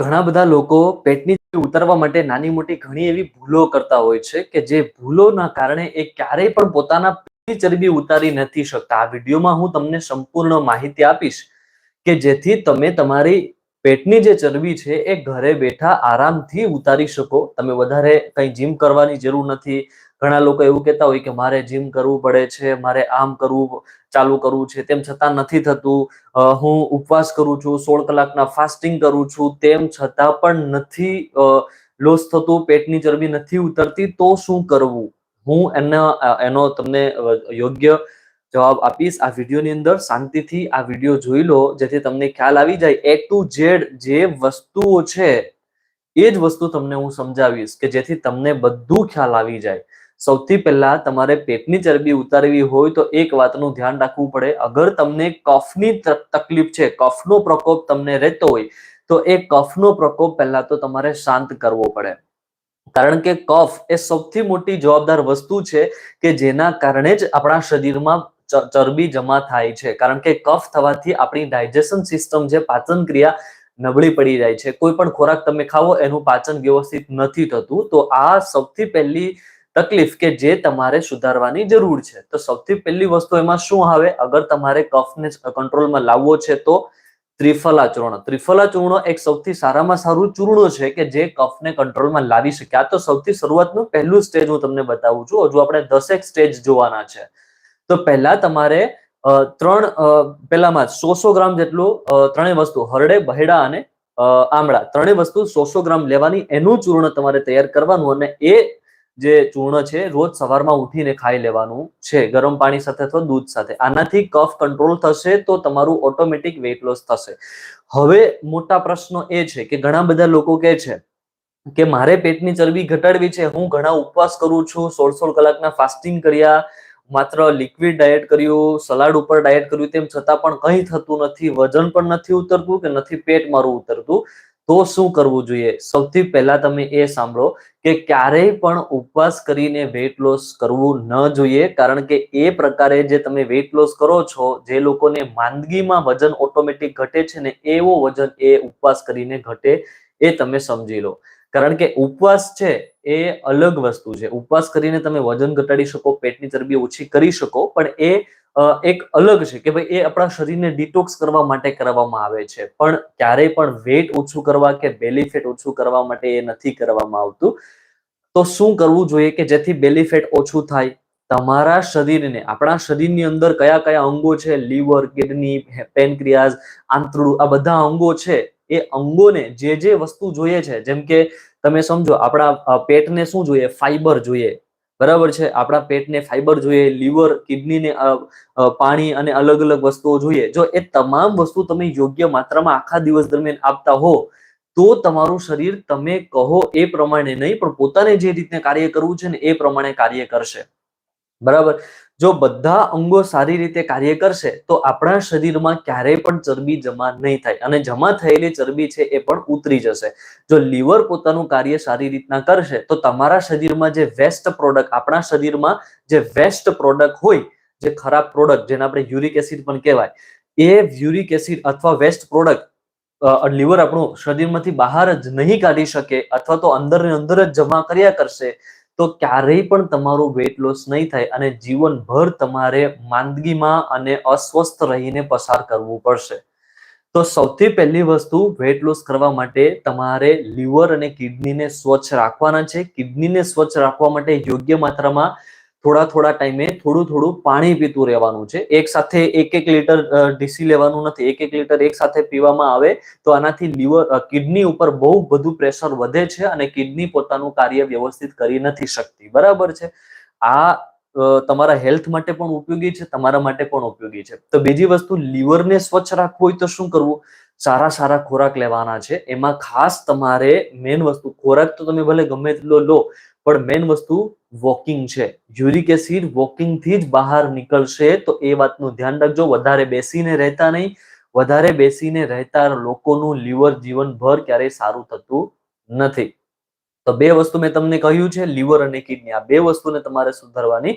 ઘણા બધા લોકો પેટની ઉતરવા માટે નાની મોટી ઘણી એવી ભૂલો કરતા હોય છે કે જે ભૂલોના કારણે એ ક્યારેય પણ પોતાના ચરબી ઉતારી નથી શકતા. આ વિડીયોમાં હું તમને સંપૂર્ણ માહિતી આપીશ કે જેથી તમે તમારી પેટની જે ચરબી છે એ ઘરે બેઠા આરામથી ઉતારી શકો. તમે વધારે કંઈ જીમ કરવાની જરૂર નથી ઘણા લોકો એવું કહેતા હોય કે મારે જીમ કરવું પડે છે, મારે આમ કરવું ચાલુ કરવું છે, તેમ છતાં નથી થતું. હું ઉપવાસ કરું છું, સોળ કલાકના ફાસ્ટિંગ કરું છું, તેમ છતાં પણ નથી લોસ થતું, પેટની ચરબી નથી ઉતરતી, તો શું કરવું? હું એના, એનો તમને યોગ્ય જવાબ આપીશ. આ વિડીયોની અંદર શાંતિથી આ વીડિયો જોઈ લો, જેથી તમને ખ્યાલ આવી જાય. એ ટુ ઝેડ જે વસ્તુઓ છે, એ જ વસ્તુ તમને હું સમજાવીશ કે જેથી તમને બધું ખ્યાલ આવી જાય. સૌથી પહેલા તમારે પેટની ચરબી ઉતારવી હોય તો એક વાતનું ધ્યાન રાખવું પડે. અગર તમને કફની તકલીફ છે, કફનો પ્રકોપ તમને રહેતો હોય, તો એ કફનો પ્રકોપ પહેલા તો તમારે શાંત કરવો પડે. કારણ કે કફ એ સૌથી મોટી જવાબદાર વસ્તુ છે કે જેના કારણે જ આપણા શરીરમાં ચરબી જમા થાય છે. કારણ કે કફ થવાથી આપણી ડાયજેશન સિસ્ટમ જે પાચન ક્રિયા નબળી પડી જાય છે. કોઈ પણ ખોરાક તમે ખાવો, એનું પાચન વ્યવસ્થિત નથી થતું. તો આ સૌથી પહેલી તકલીફ કે જે તમારે સુધારવાની જરૂર છે. તો સૌથી પહેલી વસ્તુ એમાં શું આવે? અગર તમારે કફને કંટ્રોલમાં લાવવો છે તો ત્રિફલા ચૂર્ણ ત્રિફલા ચૂર્ણ એક સૌથી સારામાં સારું ચૂર્ણ છે કે જે કફને કંટ્રોલમાં લાવી શકે. આ તો સૌથી શરૂઆતનું પહેલું સ્ટેજ હું તમને બતાવું છું. હજુ આપણે દસેક સ્ટેજ જોવાના છે. તો પહેલા તમારે ત્રણ પહેલામાં સોસો ગ્રામ જેટલું ત્રણેય વસ્તુ, હરડે, બહેડા અને આમળા. ત્રણેય વસ્તુ સો સો ગ્રામ લેવાની એનું ચૂર્ણ તમારે તૈયાર કરવાનું અને એ જે ચૂર્ણ છે, રોજ સવારમાં ઉઠીને ખાઈ લેવાનું છે. ગરમ પાણી સાથે અથવા દૂધ સાથે. આનાથી કફ કંટ્રોલ થશે તો તમારું ઓટોમેટિક વેઇટ લોસ થશે. હવે મોટા પ્રશ્નો એ છે કે ઘણા બધા લોકો કહે છે કે મારે પેટની ચરબી ઘટાડવી છે, હું ઘણા ઉપવાસ કરું છું સોળ સોળ કલાકના ફાસ્ટિંગ કર્યા, માત્ર લિક્વિડ ડાયટ કર્યું, સલાડ ઉપર ડાયટ કર્યું તેમ છતાં પણ કંઈ થતું નથી, વજન પણ નથી ઉતરતું કે નથી પેટ મારું ઉતરતું. તો શું કરવું જોઈએ? સૌથી પહેલા તમે એ સાંભળો કે ક્યારેય પણ ઉપવાસ કરીને વેઇટ લોસ કરવું ન જોઈએ, કારણ કે એ પ્રકારે જે તમે વેઇટ લોસ કરો છો, જે લોકોને માંદગીમાં વજન ઓટોમેટિક ઘટે છે ને એવો વજન એ ઉપવાસ કરીને ઘટે, એ તમે સમજી લો. કારણ કે ઉપવાસ છે એ અલગ વસ્તુ છે. ઉપવાસ કરીને તમે વજન ઘટાડી શકો, પેટની ચરબી ઓછી કરી શકો, પણ એ એક અલગ છે કે ભાઈ એ આપણા શરીરને ડિટોક્સ કરવા માટે કરવામાં આવે છે. પણ ક્યારેય પણ વેટ ઓછું કરવા કે બેલી ફેટ ઓછું કરવા માટે એ નથી કરવામાં આવતું. તો શું કરવું જોઈએ કે જેથી બેલી ફેટ ઓછું થાય? તમારા શરીરને, આપણા શરીરની અંદર કયા કયા અંગો છે? લીવર કિડની પેનક્રિયાઝ આંતરડું, આ બધા અંગો છે. એ અંગોને જે જે વસ્તુ જોઈએ છે, જેમ કે તમે સમજો આપણા પેટને શું જોઈએ? ફાઈબર જોઈએ. બરાબર છે? આપણા પેટને ફાઈબર જોઈએ લીવર કિડનીને પાણી અને અલગ અલગ વસ્તુઓ જોઈએ. જો એ તમામ વસ્તુ તમે યોગ્ય માત્રામાં આખા દિવસ દરમિયાન આપતા હો, તો તમારું શરીર તમે કહો એ પ્રમાણે નહીં, પણ પોતાને જે રીતને કાર્ય કરવું છે ને એ પ્રમાણે કાર્ય કરશે. બરાબર? જો બધા અંગો સારી રીતે કાર્ય કરશે, તો આપણા શરીરમાં ક્યારેય પણ ચરબી જમા નહીં થાય અને જમા થયેલી ચરબી છે એ પણ ઉતરી જશે. જો લીવર પોતાનું કાર્ય સારી રીતના કરશે, તો તમારા શરીરમાં જે વેસ્ટ પ્રોડક્ટ, આપણા શરીરમાં જે વેસ્ટ પ્રોડક્ટ હોય, જે ખરાબ પ્રોડક્ટ, જેને આપણે યુરિક એસિડ પણ કહેવાય, એ યુરિક એસિડ અથવા વેસ્ટ પ્રોડક્ટ લીવર આપણું શરીરમાંથી બહાર જ નહીં કાઢી શકે અથવા તો અંદર ને અંદર જ જમા કર્યા કરશે તો ક્યારેય પણ તમારું વેટ લોસ નહીં થાય અને જીવનભર તમારે માંદગીમાં અને અસ્વસ્થ રહીને પસાર કરવું પડશે. તો સૌથી પહેલી વસ્તુ વેટ લોસ કરવા માટે તમારે લીવર અને કિડનીને સ્વચ્છ રાખવાના છે. કિડનીને સ્વચ્છ રાખવા માટે યોગ્ય માત્રામાં થોડા થોડા ટાઈમે થોડું થોડું પાણી પીતું રહેવાનું છે. એક સાથે એક એક લીટર ડીસી લેવાનું નથી. એક એક લીટર એક સાથે પીવામાં આવે તો આનાથી લીવર કિડની ઉપર બહુ બધું પ્રેશર વધે છે અને કિડની પોતાનું કાર્ય વ્યવસ્થિત કરી નથી શકતી. બરાબર છે? આ તમારા હેલ્થ માટે પણ ઉપયોગી છે, તમારા માટે પણ ઉપયોગી છે. તો બીજી વસ્તુ, લીવરને સ્વચ્છ રાખવું હોય તો શું કરવું? સારા સારા ખોરાક લેવાના છે. એમાં ખાસ તમારે મેન વસ્તુ, ખોરાક તો તમે ભલે ગમે તેટલો લો પણ મેન વસ્તુ વોકિંગ છે. યુરિક એસિડ વોકિંગથી જ બહાર નીકળશે તો એ વાતનું ધ્યાન રાખજો. વધારે બેસીને રહેતા નહીં. વધારે બેસીને રહેતા લોકોનું લીવર જીવનભર ક્યારેય સારું થતું નથી. તો બે વસ્તુ મેં તમને કહ્યું છે લીવર અને કિડની આ બે વસ્તુને તમારે સુધારવાની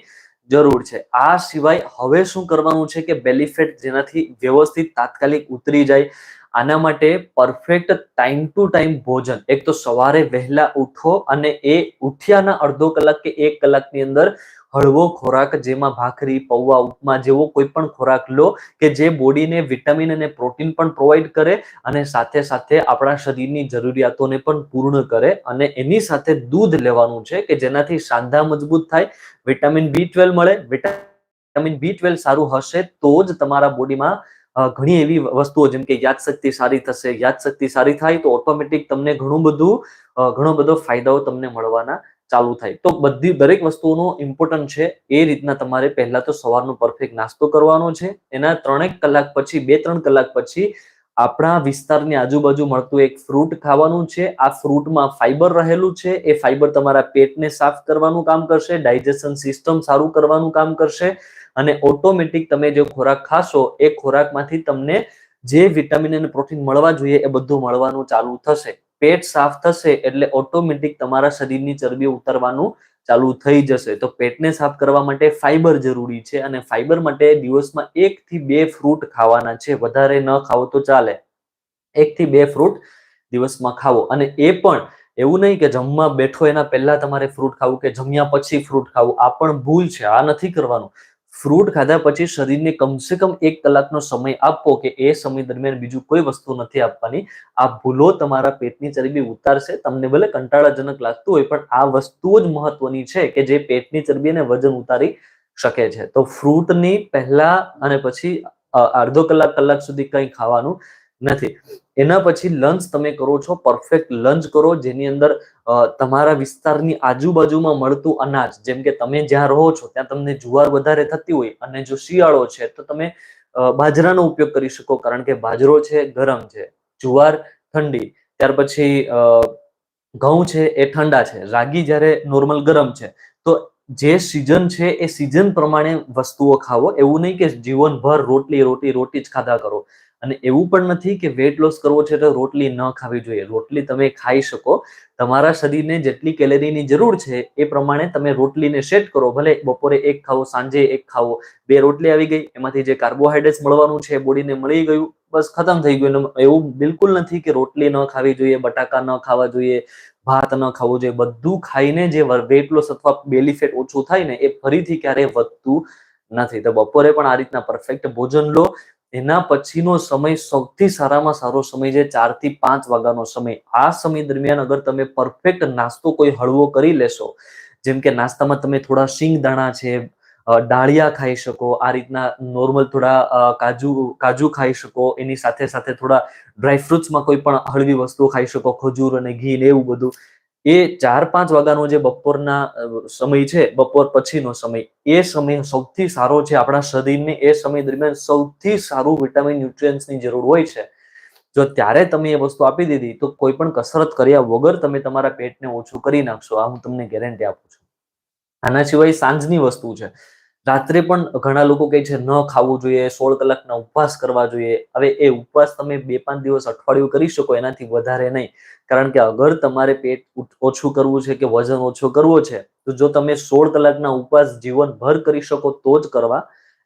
જરૂર છે. આ સિવાય હવે શું કરવાનું છે કે બેલીફેટ જેનાથી વ્યવસ્થિત તાત્કાલિક ઉતરી જાય. આના માટે પરફેક્ટ ટાઈમ ટુ ટાઈમ ભોજન. એક તો સવારે વહેલા ઉઠો અને એ ઉઠ્યાના અડધો કલાક કે એક કલાકની અંદર હળવો ખોરાક, જેમાં ભાખરી, પૌવા, ઉપમા જેવો કોઈ પણ ખોરાક લો કે જે બોડીને વિટામિન અને પ્રોટીન પણ પ્રોવાઈડ કરે અને સાથે સાથે આપણા શરીરની જરૂરિયાતોને પણ પૂર્ણ કરે અને એની સાથે દૂધ લેવાનું છે કે જેનાથી સાંધા મજબૂત થાય. વિટામિન બી ટ્વેલ્વ મળે. વિટામિન બી ટ્વેલ્વ સારું હશે તો જ તમારા બોડીમાં ઘણી એવી વસ્તુઓ જેમ કે યાદશક્તિ સારી થશે, યાદશક્તિ સારી થાય, તો ઓટોમેટિક તમને ઘણું બધું ઘણો બધો ફાયદાઓ તમને મળવાના ચાલુ થાય. તો બધી, દરેક વસ્તુઓનો ઇમ્પોર્ટન્ટ છે, એ રીતના તમારે પહેલા તો સવારનો પરફેક્ટ નાસ્તો કરવાનો છે. એના ત્રણેક કલાક પછી, બે ત્રણ કલાક પછી આપણા વિસ્તારની આજુબાજુ મળતું એક ફ્રૂટ ખાવાનું છે. આ ફ્રૂટમાં ફાઈબર રહેલું છે. એ ફાઈબર તમારા પેટને સાફ કરવાનું કામ કરશે ડાયજેશન સિસ્ટમ સારું કરવાનું કામ કરશે. અને ઓટોમેટિક તમે જે ખોરાક ખાશો, એ ખોરાકમાંથી તમને જે વિટામિન અને પ્રોટીન મળવા જોઈએ, એ બધું મળવાનું ચાલુ થશે. પેટ સાફ થશે એટલે ઓટોમેટિક તમારા શરીરની ચરબી ઉતરવાનું ચાલુ થઈ જશે. તો પેટને સાફ કરવા માટે ફાઈબર જરૂરી છે અને ફાઈબર માટે દિવસમાં એક થી બે ફ્રૂટ ખાવાના છે. વધારે ન ખાવો તો ચાલે. એક થી બે ફ્રૂટ દિવસમાં ખાવો અને એ પણ એવું નહીં કે જમવા બેઠો એના પહેલા તમારે ફ્રૂટ ખાવું કે જમ્યા પછી ફ્રૂટ ખાવું. આ પણ ભૂલ છે. આ નથી કરવાનું. ફ્રૂટ ખાધા પછી શરીરને કમસે કમ એક કલાકનો સમય આપવો કે એ સમય દરમિયાન બીજું કોઈ વસ્તુ નથી આપવાની. આ ભૂલો તમારા પેટની ચરબી ઉતારશે, તમને ભલે કંટાળાજનક લાગતું હોય, પણ આ વસ્તુ જ મહત્વની છે કે જે પેટની ચરબી અને વજન ઉતારી શકે છે. તો ફ્રૂટની પહેલા અને પછી અડધો કલાક કલાક સુધી કંઈ ખાવાનું નથી. એના પછી લંચ તમે કરો છો પરફેક્ટ લંચ કરો, જેની અંદર તમારા વિસ્તારની આજુબાજુમાં મળતું અનાજ, જેમ કે તમે જ્યાં રહો છો, ત્યાં તમને જુવાર વધારે થતી હોય અને જો શિયાળો છે, તો તમે બાજરાનો ઉપયોગ કરી શકો, કારણ કે બાજરો છે, ગરમ છે, જુવાર ઠંડી, ત્યાર પછી ઘઉં છે, એ ઠંડા છે, રાગી જ્યારે નોર્મલ ગરમ છે, તો જે સિઝન છે, એ સિઝન પ્રમાણે વસ્તુઓ ખાવો, એવું નહીં કે જીવનભર રોટલી રોટી રોટી જ ખાધા કરો. અને એવું પણ નથી કે વેટ લોસ કરવો છે તો રોટલી ન ખાવી જોઈએ. રોટલી તમે ખાઈ શકો. તમારા શરીરને જેટલી કેલેરીની જરૂર છે એ પ્રમાણે તમે રોટલીને સેટ કરો. ભલે બપોરે એક ખાવો, સાંજે એક ખાવો. બે રોટલી આવી ગઈ, એમાંથી જે કાર્બોહાઈડ્રેટ્સ મળવાનું છે બોડીને મળી ગયું, બસ ખતમ થઈ ગયું. એવું બિલકુલ નથી કે રોટલી ન ખાવી જોઈએ, બટાકા ન ખાવા જોઈએ, ભાત ન ખાવું જોઈએ. બધું ખાઈને જે વેટ લોસ અથવા બેલી ફેટ ઓછું થાય ને એ ફરીથી ક્યારેય વધતું નથી. તો બપોરે પણ આ રીતના પરફેક્ટ ભોજન લો. એના પછીનો સમય સૌથી સારામાં સારો સમય છે ચારથી પાંચ વાગ્યાનો સમય. આ સમય દરમિયાન અગર તમે પરફેક્ટ નાસ્તો કોઈ હળવો કરી લેશો, જેમ કે નાસ્તામાં તમે થોડા સિંગ દાણા છે ડાળિયા ખાઈ શકો, આ રીતના નોર્મલ થોડા કાજુ કાજુ ખાઈ શકો, એની સાથે સાથે થોડા ડ્રાયફ્રુટ્સમાં કોઈ પણ હળવી વસ્તુ ખાઈ શકો, ખજૂર અને ઘી ને એવું બધું. એ ચાર પાંચ વાગ્યાનો જે બપોરના સમય છે, બપોર પછીનો સમય, એ સમય સૌથી સારો છે આપણા શરીરને, એ સમય દરમિયાન સૌથી સારું વિટામિન ન્યુટ્રિયન્સની જરૂર હોય છે. જો ત્યારે તમે એ વસ્તુ આપી દીધી, તો કોઈ પણ કસરત કર્યા વગર તમે તમારા પેટને ઓછું કરી નાખશો, આ હું તમને ગેરંટી આપું છું. આના સિવાય સાંજની વસ્તુ છે. રાત્રે પણ ઘણા લોકો કહે છે, ન ખાવું જોઈએ, સોળ કલાકના ઉપવાસ કરવા જોઈએ. હવે એ ઉપવાસ તમે બે પાંચ દિવસ અઠવાડિયું કરી શકો, એનાથી વધારે નહીં. કારણ કે અગર તમારે પેટ ઓછું કરવું છે કે વજન ઓછું કરવો છે, તો જો તમે સોળ કલાકના ઉપવાસ જીવનભર કરી શકો, તો જ કરવા.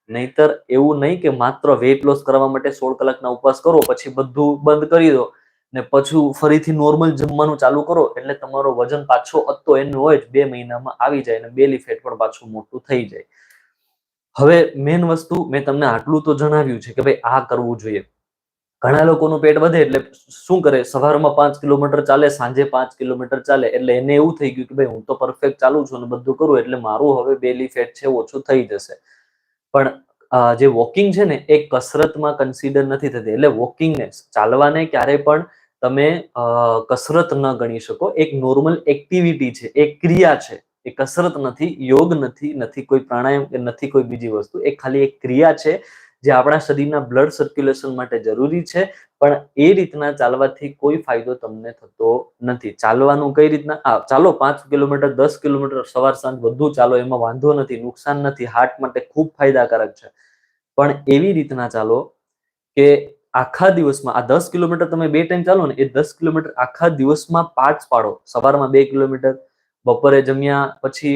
નહીતર એવું નહીં કે માત્ર વેટ લોસ કરવા માટે સોળ કલાકના ઉપવાસ કરો, પછી બધું બંધ કરી દો. ને પછી ફરીથી નોર્મલ જમવાનું ચાલુ કરો, એટલે તમારો વજન પાછો અત્તો એનું હોય જ, બે મહિનામાં આવી જાય અને બેલી ફેટ પણ પાછું મોટું થઈ જાય. હવે મેન વસ્તુ મેં તમને આટલું તો જણાવ્યું છે કે ભાઈ આ કરવું જોઈએ. ઘણા લોકોનું પેટ વધે એટલે શું કરે? સવારમાં પાંચ કિલોમીટર ચાલે, સાંજે પાંચ કિલોમીટર ચાલે, એટલે એને એવું થઈ ગયું કે ભાઈ હું તો પરફેક્ટ ચાલુ છું અને બધું કરું એટલે મારું હવે બેલી ફેટ છે, ઓછું થઈ જશે. પણ જે વોકિંગ છે ને એ કસરતમાં કન્સિડર નથી થતી. એટલે વોકિંગને ચાલવાને ક્યારેય પણ તમે કસરત ન ગણી શકો. એક નોર્મલ એક્ટિવિટી છે, એક ક્રિયા છે. એ કસરત નથી, યોગ નથી નથી કોઈ પ્રાણાયામ કે નથી કોઈ બીજી વસ્તુ. એ ખાલી એક ક્રિયા છે જે આપણા શરીરના બ્લડ સર્ક્યુલેશન માટે જરૂરી છે, પણ એ રીતના ચાલવાથી કોઈ ફાયદો તમને થતો નથી. ચાલવાનું કઈ રીતના? આ ચાલો પાંચ કિલોમીટર, દસ કિલોમીટર સવાર સાંજ બધું ચાલો, એમાં વાંધો નથી, નુકસાન નથી હાર્ટ માટે ખૂબ ફાયદાકારક છે. પણ એવી રીતના ચાલો કે આખા દિવસમાં, આ દસ કિલોમીટર તમે બે ટાઈમ ચાલો ને, એ દસ કિલોમીટર આખા દિવસમાં પાંચ પાડો. સવારમાં બે કિલોમીટર બપોરે જમ્યા પછી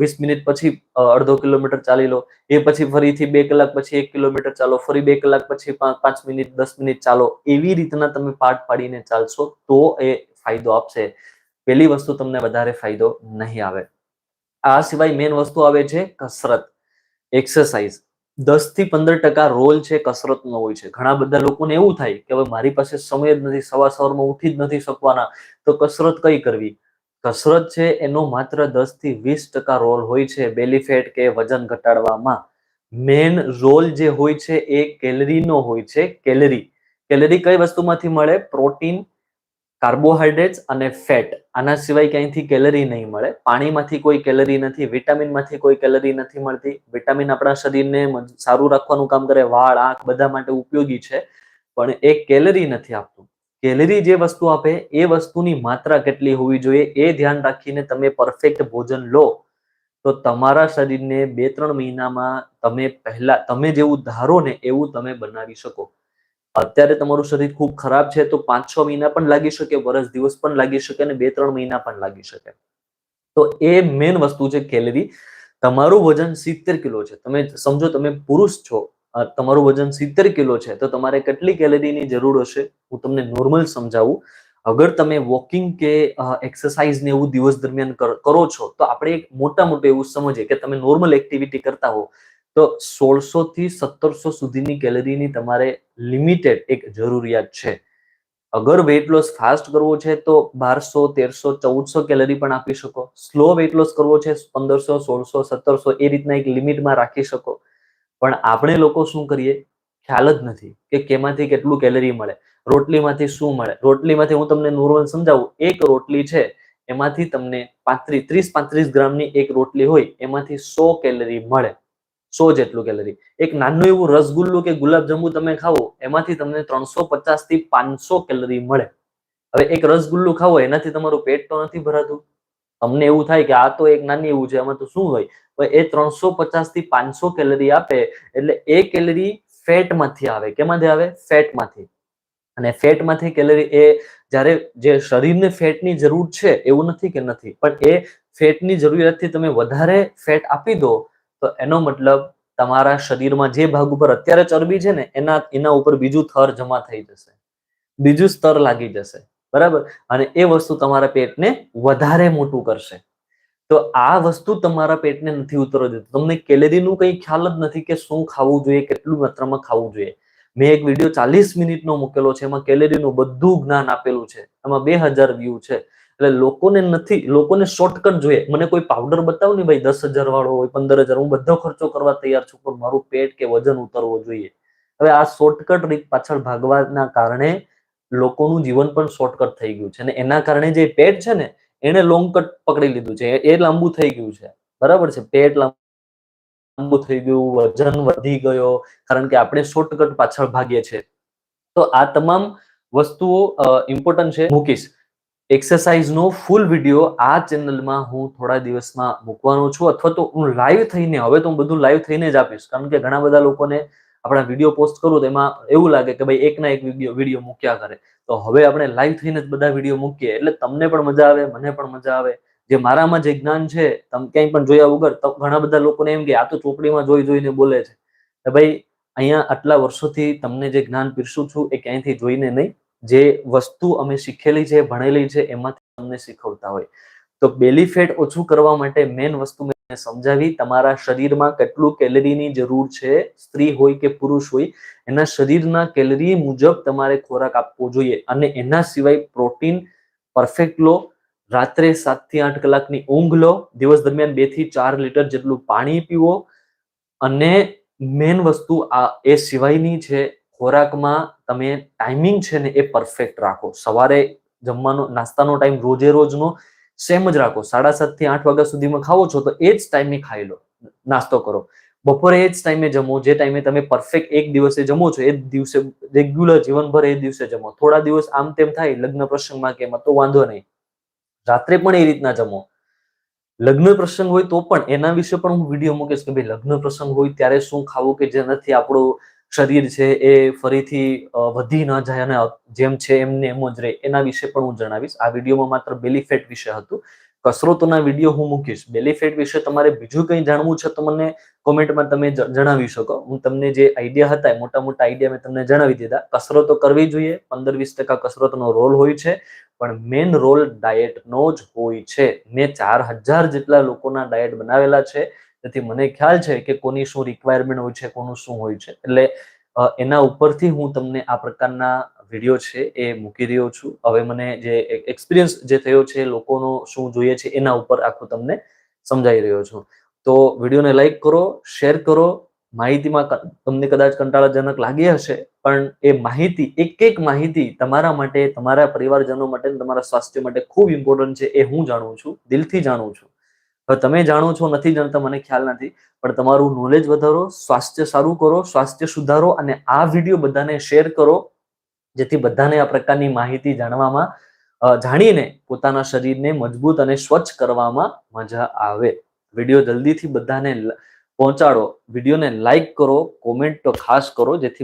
વીસ મિનિટ પછી અડધો કિલોમીટર ચાલી લો. એ પછી ફરીથી બે કલાક પછી એક કિલોમીટર ચાલો. ફરી બે કલાક પછી પાંચ મિનિટ, દસ મિનિટ ચાલો. એવી રીતના તમે પાઠ પાડીને ચાલશો તો એ ફાયદો આપશે. પેલી વસ્તુ તમને વધારે ફાયદો નહીં આવે. આ સિવાય મેઇન વસ્તુ આવે છે કસરત. એક્સરસાઇઝ દસથી પંદર ટકા રોલ છે કસરતનો હોય છે. ઘણા બધા લોકોને એવું થાય કે હવે મારી પાસે સમય જ નથી, સવાર સવારમાં ઉઠી જ નથી શકવાના. તો કસરત કઈ કરવી? કસરત છે એનો માત્ર દસથી વીસ ટકા રોલ હોય છે બેલી ફેટ કે વજન ઘટાડવામાં. મેન રોલ જે હોય છે એ કેલરીનો હોય છે કેલરી. કેલરી કઈ વસ્તુમાંથી મળે? પ્રોટીન કાર્બોહાઈડ્રેટ્સ અને ફેટ. આના સિવાય ક્યાંયથી કેલરી નહીં મળે? પાણીમાંથી કોઈ કેલરી નથી, વિટામિનમાંથી કોઈ કેલરી નથી મળતી. વિટામિન આપણા શરીરને સારું રાખવાનું કામ કરે. વાળ, આંખ બધા માટે ઉપયોગી છે. પણ એ કેલરી નથી આપતું. કેલરી જે વસ્તુ આપે, એ વસ્તુની માત્રા કેટલી હોવી જોઈએ એ ધ્યાન રાખીને તમે પરફેક્ટ ભોજન લો. તો તમારા શરીરને બે ત્રણ મહિનામાં તમે પહેલા, તમે જેવું ધારો ને એવું તમે બનાવી શકો. અત્યારે તમારું શરીર ખૂબ ખરાબ છે તો પાંચ છ મહિના પણ લાગી શકે વર્ષ દિવસ પણ લાગી શકે અને બે ત્રણ મહિના પણ લાગી શકે. તો એ મેઇન વસ્તુ છે કેલરી. તમારું વજન સિત્તેર કિલો છે. તમે સમજો, તમે પુરુષ છો. તમારું વજન સિત્તેર કિલો છે, તો તમારે કેટલી કેલરીની જરૂર હશે? હું તમને નોર્મલ સમજાવું. અગર તમે વોકિંગ કે એક્સરસાઇઝ ને એવું દિવસ દરમિયાન કરો છો, તો આપણે એક મોટા મોટું એવું સમજીએ કે તમે નોર્મલ એક્ટિવિટી કરતા હો, તો સોળસો થી સત્તરસો સુધીની કેલરીની તમારે લિમિટેડ એક જરૂરિયાત છે. અગર વેઇટ લોસ ફાસ્ટ કરવો છે, તો બારસો, તેરસો, ચૌદસો કેલરી પણ આપી શકો. સ્લો વેઇટ લોસ કરવો છે, પંદરસો, સોળસો, સત્તરસો, એ રીતના એક લિમિટમાં રાખી શકો. પણ આપણે લોકો શું કરીએ? ખ્યાલ જ નથી કે કેમાંથી કેટલું કેલરી મળે, રોટલીમાંથી શું મળે. રોટલીમાંથી હું તમને નોર્મલ સમજાવું, એક રોટલી છે, એમાંથી તમને પાંત્રીસ, ત્રીસ, પાંત્રીસ ગ્રામની એક રોટલી હોય, એમાંથી સો કેલરી મળે, સો જેટલું કેલરી. એક નાનું એવું રસગુલ્લું કે ગુલાબજાંબુ તમે ખાવો એમાંથી તમને ત્રણસો પચાસથી પાંચસો કેલરી મળે. હવે એક રસગુલ્લું ખાવો એનાથી તમારું પેટ તો નથી ભરાતું. તમને એવું થાય કે આ તો એક નાની એવું છે એમાં તો શું હોય? તો એ ત્રણસો પચાસથી પાંચસો કેલરી આપે, એટલે એ કેલરી ફેટમાંથી આવે. કેમાંથી આવે? ફેટમાંથી અને ફેટમાંથી કેલરી એ જ્યારે જે શરીરને ફેટની જરૂર છે, એવું નથી કે નથી, પણ એ ફેટની જરૂરિયાતથી તમે વધારે ફેટ આપી દો, તો એનો મતલબ તમારા શરીરમાં જે ભાગ ઉપર અત્યારે ચરબી છે ને, એના એના ઉપર બીજું થર જમા થઈ જશે. બીજું સ્તર લાગી જશે. બરાબર? અને એ વસ્તુ તમારા પેટને વધારે મોટું કરશે. તો આ વસ્તુ તમારા પેટને નથી ઉતરવા દેતું. તમને કેલેરીનું કંઈ ખ્યાલ જ નથી કે શું ખાવું જોઈએ, કેટલું માત્રામાં ખાવું જોઈએ. મેં એક વીડિયો ચાલીસ મિનિટનો મૂકેલો છે, એમાં કેલેરીનું બધું જ્ઞાન આપેલું છે. એમાં બે હજાર વ્યૂ છે. એટલે લોકોને નથી, લોકોને શોર્ટકટ જોઈએ. મને કોઈ પાવડર બતાવો ને ભાઈ, દસ હજાર વાળો હોય, પંદર હજાર, હું બધો ખર્ચો કરવા તૈયાર છું, પણ મારું પેટ કે વજન ઉતરવો જોઈએ. હવે આ શોર્ટકટ રીત પાછળ ભાગવાના કારણે લોકોનું જીવન પણ શોર્ટકટ થઈ ગયું છે. અને એના કારણે જે પેટ છે ને એને લોંગ કટ પકડી લીધું છે. એ લાંબુ થઈ ગયું છે. બરાબર છે? પેટ લાંબુ થઈ ગયું, વજન વધી ગયો, કારણ કે આપણે શોર્ટકટ પાછળ ભાગીએ છીએ. તો આ તમામ વસ્તુઓ ઇમ્પોર્ટન્ટ છે. મૂકીશ. એક્સરસાઇઝનો ફૂલ વીડિયો આ ચેનલમાં હું થોડા દિવસમાં મૂકવાનો છું. અથવા તો હું લાઈવ થઈને, હવે તો હું બધું લાઈવ થઈને જ આપીશ. કારણ કે ઘણા બધા લોકોને આપણા વીડિયો પોસ્ટ કરું તો એમાં એવું લાગે કે ભાઈ એકના એક વીડિયો વીડિયો મૂક્યા કરે. તો હવે આપણે લાઈવ થઈને જ બધા વીડિયો મૂકીએ. એટલે તમને પણ મજા આવે, મને પણ મજા આવે. જે મારામાં જે જ્ઞાન છે, તમે ક્યાંય પણ જોયા વગર ઘણા બધા લોકોને એમ કે આ તો ચોપડીમાં જોઈ જોઈને બોલે છે. કે ભાઈ, અહીંયા આટલા વર્ષોથી તમને જે જ્ઞાન પીરસું છું એ ક્યાંયથી જોઈને નહીં. જે વસ્તુ અમે શીખેલી છે, ભણેલી છે, એમાંથી તમને શીખવતા હોય. તો બેલી ફેટ ઓછું કરવા માટે મેન વસ્તુ સમજાવી તમારા શરીરમાં કેટલું કેલરીની જરૂર છે, સ્ત્રી હોય કે પુરુષ હોય, એના શરીરના કેલરી મુજબ તમારે ખોરાક આપવો જોઈએ. અને એના સિવાય પ્રોટીન, પરફેક્ટ લો, રાત્રે સાતથી આઠ કલાકની ઊંઘ લો, દિવસ દરમિયાન બેથી ચાર લીટર જેટલું પાણી પીવો. અને મેન વસ્તુ આ, એ સિવાયની છે, ખોરાકમાં તમે ટાઈમિંગ છે ને એ પરફેક્ટ રાખો. સવારે જમવાનો, નાસ્તાનો ટાઈમ રોજે રોજનો સેમ જ રાખો. સાડા સાતથી આઠ વાગ્યા સુધીમાં ખાવો છો તો એ જ ટાઈમે ખાઈ લો. નાસ્તો કરો. બપોરે એ જ ટાઈમે જમો. જે ટાઈમે તમે પરફેક્ટ એક દિવસે જમો છો એ દિવસે રેગ્યુલર જીવનભર એ દિવસે જમો. થોડા દિવસ આમ તેમ થાય લગ્ન પ્રસંગમાં કે તો વાંધો નહીં. રાત્રે પણ એ રીતના જમો. લગ્ન પ્રસંગ હોય તો પણ એના વિશે પણ હું વીડિયો મૂકીશ કે ભાઈ લગ્ન પ્રસંગ હોય ત્યારે શું ખાવું કે જેનાથી આપણું શરીર છે એ ફરીથી વધી ન જાય અને જેમ છે એમને એમ જ રહે, એના વિશે પણ હું જણાવીશ. આ વિડીયોમાં માત્ર બેલી ફેટ વિશે હતું. કસરતોના વીડિયો હું મૂકીશ. બેલી ફેટ વિશે તમારે બીજું કંઈ જાણવું છે તો મને કોમેન્ટમાં તમે જણાવી શકો. હું તમને જે આઈડિયા હતા મોટા મોટા આઈડિયા મેં તમને જણાવી દીધા. કસરતો કરવી જોઈએ. પંદર વીસ ટકા કસરતનો રોલ હોય છે. પણ મેઇન રોલ ડાયટનો જ હોય છે. મેં ચાર હજાર જેટલા લોકોના ડાયટ બનાવેલા છે. તેથી મને ખ્યાલ છે કે કોની શું રિક્વાયરમેન્ટ હોય છે, કોનું શું હોય છે. એટલે એના ઉપરથી હું તમને આ પ્રકારના વીડિયો છે એ મૂકી રહ્યો છું. હવે મને જે એક્સપિરિયન્સ જે થયો છે, લોકોનો શું જોઈએ છે, એના ઉપર આખું તમને સમજાઈ રહ્યો છું. તો વિડીયોને લાઈક કરો શેર કરો. માહિતીમાં તમને કદાચ કંટાળાજનક લાગી હશે, પણ એ માહિતી એક એક માહિતી તમારા માટે, તમારા પરિવારજનો માટે તમારા સ્વાસ્થ્ય માટે ખૂબ ઇમ્પોર્ટન્ટ છે એ હું જાણું છું, દિલથી જાણું છું. હવે તમે જાણો છો, નથી જાણતા, મને ખ્યાલ નથી, પણ તમારું નોલેજ વધારો, સ્વાસ્થ્ય સારું કરો, સ્વાસ્થ્ય સુધારો અને આ વીડિયો બધાને શેર કરો, જેથી બધાને આ પ્રકારની માહિતી જાણવામાં જાણીને પોતાના શરીરને મજબૂત અને સ્વચ્છ કરવામાં મજા આવે. વીડિયો જલ્દીથી બધાને પહોંચાડો. વિડીયોને લાઈક કરો કોમેન્ટ તો ખાસ કરો, જેથી